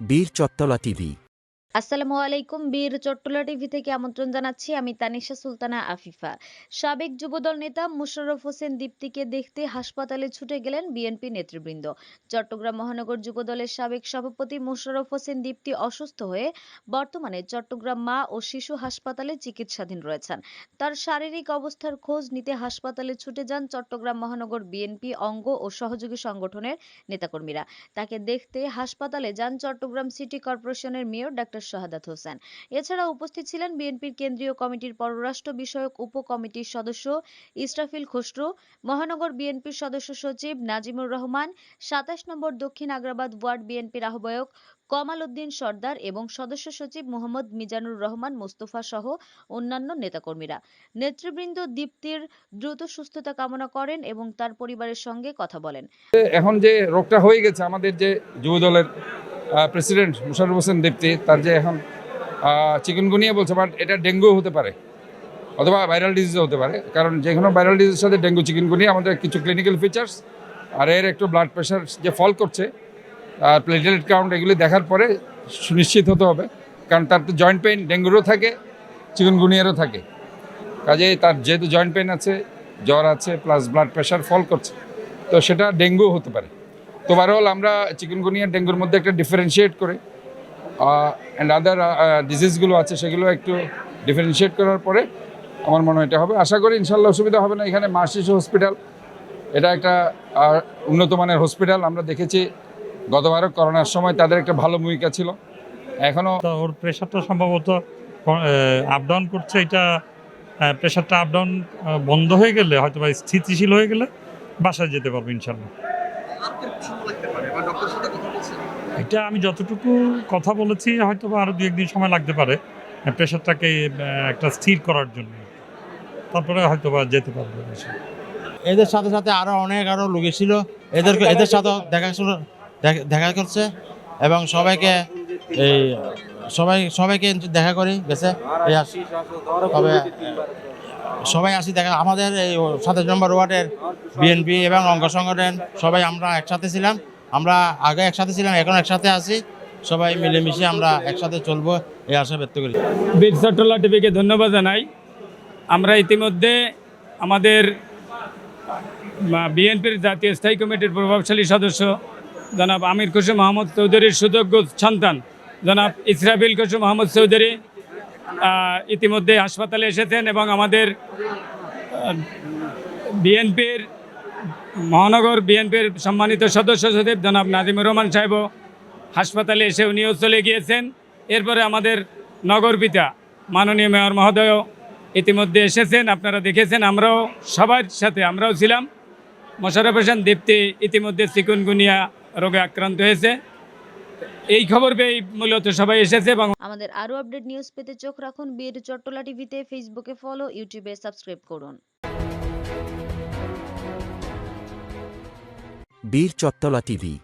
বীর চত্তলা টিভি আসসালামু আলাইকুম, বীর চট্টলা টিভি থেকে আমন্ত্রণ জানাচ্ছি আমি তানিশা সুলতানা আফিফা। সাবেক যুবদল নেতা মুশাররফ হোসেন দীপ্তিকে দেখতে হাসপাতালে ছুটে গেলেন বিএনপি নেতৃবৃন্দ। চট্টগ্রাম মহানগর যুবদলের সাবেক সভাপতি মুশাররফ হোসেন দীপ্তি অসুস্থ হয়ে বর্তমানে চট্টগ্রাম মা ও শিশু হাসপাতালে চিকিৎসাধীন রয়েছেন। তার শারীরিক অবস্থার খোঁজ নিতে হাসপাতালে ছুটে যান চট্টগ্রাম মহানগর বিএনপি অঙ্গ ও সহযোগী সংগঠনের নেতাকর্মীরা। তাকে দেখতে হাসপাতালে যান চট্টগ্রাম সিটি কর্পোরেশনের মেয়র ডাক্তার শাহাদাত হোসেন। এছাড়া উপস্থিত ছিলেন বিএনপির কেন্দ্রীয় কমিটির পররাষ্ট্র বিষয়ক উপকমিটির সদস্য ইসরাফিল খসরু, মহানগর বিএনপির সদস্য সচিব নাজিমুর রহমান, সাতাশ নম্বর দক্ষিণ আগ্রাবাদ ওয়ার্ড বিএনপির আহ্বায়ক কমাল উদ্দিন সর্দার এবং সদস্য সচিব মোহাম্মদ মিজানুর রহমান মোস্তফা সহ অন্যান্য নেতাকর্মীরা। নেতৃবৃন্দ দীপ্তির দ্রুত সুস্থতা কামনা করেন এবং তার পরিবারের সঙ্গে কথা বলেন। এখন যে রোগটা হয়ে গেছে, আমাদের যে যুবদলের প্রেসিডেন্ট মুশারফ হোসেন দীপ্তি, তার যে এখন চিকেনগুনিয়া বলছে বাট এটা ডেঙ্গু হতে পারে, অথবা ভাইরাল ডিজিজও হতে পারে। কারণ যে কোনো ভাইরাল ডিজিজের সাথে ডেঙ্গু, চিকেনগুনিয়া, আমাদের কিছু ক্লিনিক্যাল ফিচার্স আর এর একটু ব্লাড প্রেশার যে ফল করছে, আর প্লেটলেট কাউন্ট এগুলি দেখার পরে সুনিশ্চিত হতে হবে, কারণ তার তো জয়েন্ট পেইন ডেঙ্গুরও থাকে, চিকেনগুনিয়ারও থাকে। কাজেই তার যেহেতু জয়েন্ট পেইন আছে, জ্বর আছে প্লাস ব্লাড প্রেশার ফল করছে, তো সেটা ডেঙ্গু হতে পারে। তো ওভারঅল আমরা চিকেনগুনিয়া ডেঙ্গুর মধ্যে একটা ডিফারেন্সিয়েট করে। অ্যান্ড আদার ডিজিজগুলো আছে সেগুলো একটু ডিফারেন্সিয়েট করার পরে আমার মনে হয় এটা হবে। আশা করি ইনশাল্লাহ অসুবিধা হবে না। এখানে মা শিশু হসপিটাল এটা একটা উন্নত মানের হসপিটাল আমরা দেখেছি। গতবারও করোনার সময় তাদের একটা ভালো ভূমিকা ছিল। এখনও ওর প্রেশারটা সম্ভবত আপ ডাউন করছে। এটা প্রেশারটা আপ ডাউন বন্ধ হয়ে গেলে হয়তো বা স্থিতিশীল হয়ে গেলে বাসায় যেতে পারব ইনশাল্লাহ এটা আমি যতটুকু কথা বলেছি হয়তো আরও দু একদিন সময় লাগতে পারে প্রেশারটাকে একটা স্থির করার জন্য। তারপরে হয়তো বা যেতে পারব। এদের সাথে সাথে আরও অনেক আরও লোক ছিল। এদেরকে এদের সাথে দেখাশোনা দেখা- দেখা করছে। এবং সবাইকে এই সবাই সবাইকে দেখা করি গেছে। তবে সবাই আসি, দেখা আমাদের এই সাতাশ নম্বর ওয়ার্ডের বিএনপি এবং অঙ্গ সংগঠন, সবাই আমরা একসাথে ছিলাম। আমরা আগে একসাথে ছিলাম, এখন একসাথে আছি। সবাই মিলেমিশে আমরা একসাথে চলবো, এই আশা ব্যক্ত করি। বীর চট্টলা টিভিকে ধন্যবাদ জানাই। আমরা ইতিমধ্যে আমাদের বিএনপির জাতীয় স্থায়ী কমিটির প্রভাবশালী সদস্য, জনাব আমির খুশু মোহাম্মদ চৌধুরীর সুযোগ্য সন্তান, জনাব ইসরাফিল খুশু মোহাম্মদ চৌধুরী। ইতিমধ্যে হাসপাতালে এসেছেন এবং আমাদের বিএনপির, মহানগর বিএনপির সম্মানিত সদস্য সচিব জনাব নাজিমুর রহমান সাহেবও হাসপাতালে এসে উনিও চলে গিয়েছেন। এরপরে আমাদের নগর পিতা মাননীয় মেয়র মহোদয়ও ইতিমধ্যে এসেছেন। আপনারা দেখেছেন আমরাও সবার সাথে, আমরাও ছিলাম। মোশারফ হোসেন দীপ্তি ইতিমধ্যে চিকুনগুনিয়া রোগে আক্রান্ত হয়েছে। এই খবর পেয়ে মূলত সবাই এসেছে এবং আমাদের আরও আপডেট নিউজ পেতে চোখ রাখুন বীর চট্টলা টিভিতে ফেসবুকে ফলো ইউটিউবে সাবস্ক্রাইব করুন। বীর চত্তলা টিভি